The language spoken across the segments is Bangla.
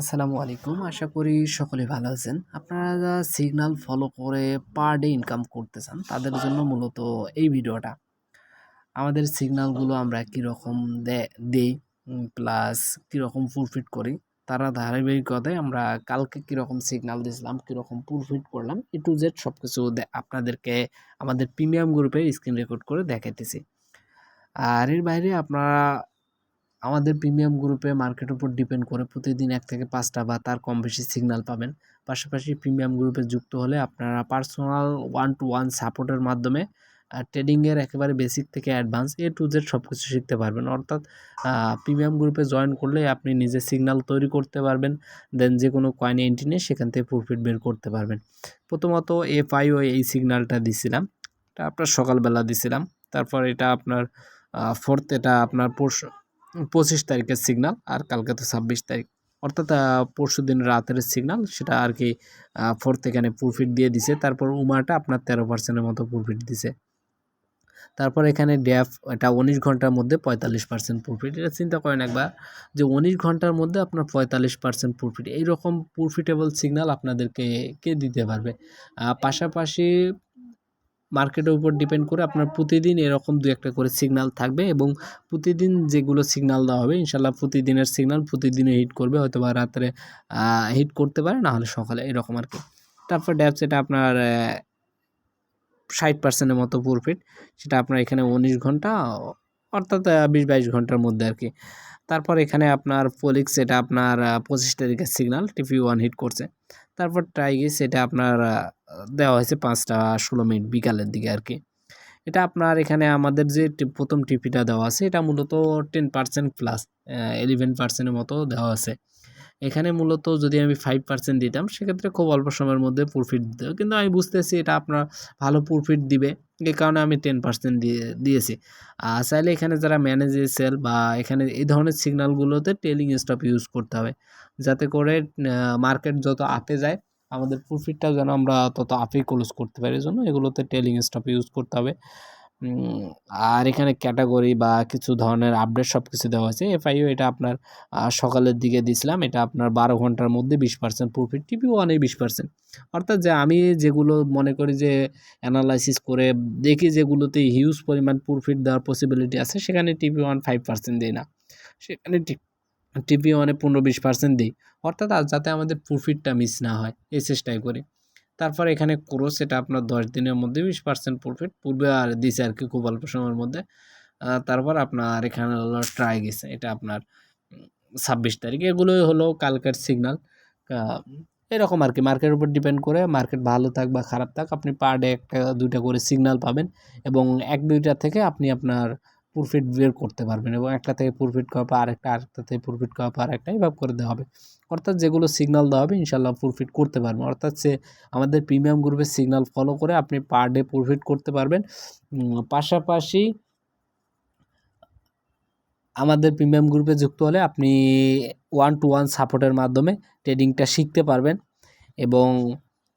আসসালামু আলাইকুম। আশা করি সকলে ভালো আছেন। আপনারা যা সিগন্যাল ফলো করে পার ডে ইনকাম করতে চান, তাদের জন্য মূলত এই ভিডিওটা। আমাদের সিগন্যালগুলো আমরা কীরকম দেই প্লাস কীরকম প্রফিট করি, তারা ধারাবাহিকতায় আমরা কালকে কীরকম সিগন্যাল দিয়েছিলাম, কীরকম প্রফিট করলাম এ টু জেড সব কিছু আপনাদেরকে আমাদের প্রিমিয়াম গ্রুপে স্ক্রিন রেকর্ড করে দেখাইতেছি। আর এর বাইরে আপনারা আমাদের প্রিমিয়াম গ্রুপে মার্কেটের উপর ডিপেন্ড করে প্রতিদিন এক থেকে পাঁচটা বা তার কম বেশি সিগন্যাল পাবেন। পাশাপাশি প্রিমিয়াম গ্রুপে যুক্ত হলে আপনারা পার্সোনাল ওয়ান টু ওয়ান সাপোর্টের মাধ্যমে ট্রেডিংয়ের একেবারে বেসিক থেকে অ্যাডভান্স এ টু জেড সব কিছু শিখতে পারবেন। অর্থাৎ প্রিমিয়াম গ্রুপে জয়েন করলে আপনি নিজে সিগন্যাল তৈরি করতে পারবেন দেন যে কোনো কয়েন এন্ট্রি নিয়ে সেখান থেকে প্রফিট বের করতে পারবেন। প্রথমত এফ আই এই সিগনালটা দিছিলাম। এটা আপনার সকালবেলা দিছিলাম। তারপর এটা আপনার ফোর্থ এটা আপনার পরশু পঁচিশ তারিখের সিগনাল আর কালকে তো ছাব্বিশ তারিখ। অর্থাৎ পরশু দিন রাতের সিগনাল সেটা আর কি ফোর্থ এখানে প্রফিট দিয়ে দিছে। তারপর উমাটা আপনার তেরো পার্সেন্টের মতো প্রফিট দিছে। তারপর এখানে ড্যাফ এটা উনিশ ঘণ্টার মধ্যে পঁয়তাল্লিশ পার্সেন্ট প্রফিট এটা চিন্তা করেন একবার যে উনিশ ঘণ্টার মধ্যে আপনার পঁয়তাল্লিশ পার্সেন্ট প্রফিট এইরকম প্রফিটেবল সিগনাল আপনাদেরকে কে দিতে পারবে? পাশাপাশি মার্কেটের উপর ডিপেন্ড করে আপনার প্রতিদিন এরকম দু একটা করে সিগনাল থাকবে এবং প্রতিদিন যেগুলো সিগনাল দেওয়া হবে, ইনশাল্লাহ প্রতিদিনের সিগনাল প্রতিদিনে হিট করবে হয়তো বা রাত্রে হিট করতে পারে না হলে সকালে, এরকম আর কি। তারপর ড্যাপ সেটা আপনার ষাট পার্সেন্টের মতো প্রফিট, সেটা আপনার এখানে উনিশ ঘণ্টা অর্থাৎ বিশ বাইশ ঘণ্টার মধ্যে আর কি তারপর এখানে আপনার পলিক্স এটা আপনার পঁচিশ তারিখের সিগনাল টিপি ওয়ান হিট করছে। তারপর ট্রাইগিস এটা আপনার দেওয়া হয়েছে পাঁচটা ষোলো মিনিট বিকালের দিকে আর কি এটা আপনার এখানে আমাদের যে প্রথম টিপিটা দেওয়া আছে, এটা মূলত টেন পার্সেন্ট প্লাস ইলেভেন পার্সেন্টের মতো দেওয়া আছে। এখানে মূলত যদি আমি ফাইভ পার্সেন্ট দিতাম, সেক্ষেত্রে খুব অল্প সময়ের মধ্যে প্রফিট দিত। কিন্তু আমি বুঝতেছি এটা আপনার ভালো প্রফিট দিবে। এই কারণে আমি টেন পার্সেন্ট দিয়ে, দিয়েছি। আর চাইলে এখানে যারা ম্যানেজে সেল বা এখানে এই ধরনের সিগনালগুলোতে টেলিং স্টপ ইউজ করতে হবে। যাতে করে মার্কেট যত আপে যায়, আমাদের প্রফিটটাও যেন আমরা তত আপেই ক্লোজ করতে পারি। জন্য এগুলোতে টেলিং স্টপ ইউজ করতে হবে। আর এখানে ক্যাটাগরি বা কিছু ধরনের আপডেট সব কিছু দেওয়া আছে এফআইও এটা আপনার সকালের দিকে দিছিলাম। এটা আপনার বারো ঘণ্টার মধ্যে বিশ পার্সেন্ট প্রফিট টিপি ওয়ানে বিশ পার্সেন্ট অর্থাৎ যে আমি যেগুলো মনে করি যে অ্যানালাইসিস করে দেখি যেগুলোতে হিউজ পরিমাণ প্রফিট দেওয়ার পসিবিলিটি আছে, সেখানে টিপি ওয়ান ফাইভ পার্সেন্ট দিই না। সেখানে টিপি ওয়ানে পনেরো বিশ পার্সেন্ট দিই। অর্থাৎ যাতে আমাদের প্রফিটটা মিস না হয়, এই চেষ্টাই করি। তারপর এখানে ক্রোস, এটা আপনার দশ দিনের মধ্যে বিশ পার্সেন্ট প্রফিট পূর্বে আর দিছে আর কি খুব অল্প সময়ের মধ্যে। তারপর আপনার এখানে হলো ট্রাই গেছে, এটা আপনার ছাব্বিশ তারিখ, এগুলোই হলো কালকের সিগনাল এরকম আর কি মার্কেটের উপর ডিপেন্ড করে মার্কেট ভালো থাক বা খারাপ থাক, আপনি পার ডে একটা দুইটা করে সিগনাল পাবেন এবং এক দুইটা থেকে আপনি আপনার প্রফিট বের করতে পারবেন এবং একটা থেকে প্রফিট করা পর আরেকটা আরেকটা থেকে প্রফিট করা পর আরেকটা এইভাবে করে দেওয়া হবে। অর্থাৎ যেগুলো সিগনাল দেওয়া হবে ইনশাল্লাহ প্রফিট করতে পারবেন। অর্থাৎ সে আমাদের প্রিমিয়াম গ্রুপের সিগনাল ফলো করে আপনি পার ডে প্রফিট করতে পারবেন। পাশাপাশি আমাদের প্রিমিয়াম গ্রুপে যুক্ত হলে আপনি ওয়ান টু ওয়ান সাপোর্টের মাধ্যমে ট্রেডিংটা শিখতে পারবেন এবং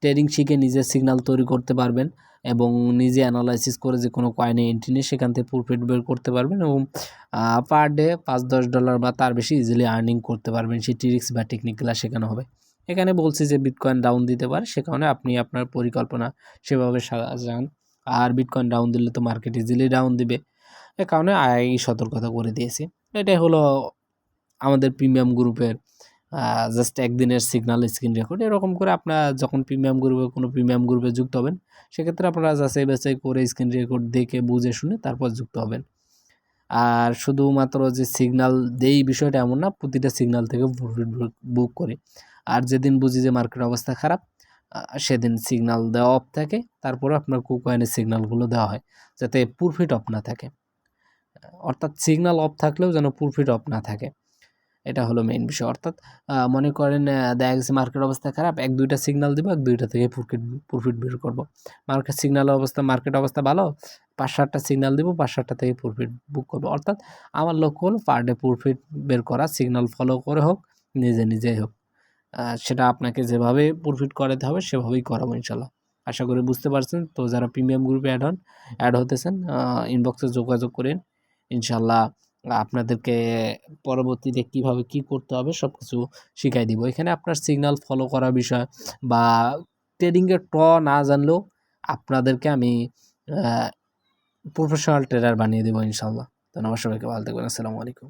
ট্রেডিং শিখে নিজের সিগনাল তৈরি করতে পারবেন এবং নিজে অ্যানালাইসিস করে যে কোনো কয়েনে এন্ট্রি নিয়ে সেখান থেকে প্রফিট বের করতে পারবেন এবং পার ডে পাঁচ দশ ডলার বা তার বেশি ইজিলি আর্নিং করতে পারবেন। সেই ট্রিক্স বা টেকনিকগুলো শেখানো হবে। এখানে বলছি যে বিটকয়েন ডাউন দিতে পারে, সে কারণে আপনি আপনার পরিকল্পনা সেভাবে সাজান। আর বিটকয়েন ডাউন দিলে তো মার্কেট ইজিলি ডাউন দিবে। এ কারণে এই সতর্কতা করে দিয়েছি। এটাই হলো আমাদের প্রিমিয়াম গ্রুপের জাস্ট একদিনের সিগনাল স্ক্রিন রেকর্ড এরকম করে আপনারা যখন প্রিমিয়াম গ্রুপে কোনো প্রিমিয়াম গ্রুপে যুক্ত হবেন, সেক্ষেত্রে আপনারা যাচাই বাছাই করে স্ক্রিন রেকর্ড দেখে বুঝে শুনে তারপর যুক্ত হবেন। আর শুধুমাত্র যে সিগনাল দেই বিষয়টা এমন না, প্রতিটা সিগনাল থেকে প্রফিট বুক করি। আর যেদিন বুঝি যে মার্কেট অবস্থা খারাপ সেদিন সিগনাল দেওয়া অফ থাকে তারপরে আপনার কুকয়েনের সিগনালগুলো দেওয়া হয়, যাতে প্রফিট অফ না থাকে। অর্থাৎ সিগনাল অফ থাকলেও যেন প্রফিট অফ না থাকে। এটা হলো মেইন বিষয়। অর্থাৎ মনে করেন দেখা গেছে মার্কেট অবস্থা খারাপ, এক দুইটা সিগনাল দেবো, এক দুইটা থেকে প্রফিট প্রফিট বের করব। মার্কেট সিগনাল অবস্থা মার্কেট অবস্থা ভালো, পাঁচ সাতটা সিগনাল দেবো, পাঁচ সাতটা থেকে প্রফিট বুক করব। অর্থাৎ, আমার লক্ষ্য হলো পার ডে প্রফিট বের করা সিগনাল ফলো করে হোক, নিজে নিজেই হোক। সেটা আপনাকে যেভাবে প্রফিট করাতে হবে, সেভাবেই করাবো ইনশাল্লাহ। আশা করি বুঝতে পারছেন। তো যারা প্রিমিয়াম গ্রুপে অ্যাড হন অ্যাড হতেছেন ইনবক্সে যোগাযোগ করেন, ইনশাল্লাহ আপনাদেরকে পরবর্তীতে কীভাবে কি করতে হবে সব কিছু শিখাই দিব। এখানে আপনার সিগনাল ফলো করা বিষয় বা ট্রেডিংয়ের ট না জানলেও আপনাদেরকে আমি প্রফেশনাল ট্রেডার বানিয়ে দেবো ইনশাল্লাহ ধন্যবাদ সবাইকে, ভালো থাকবেন, আসসালামু আলাইকুম।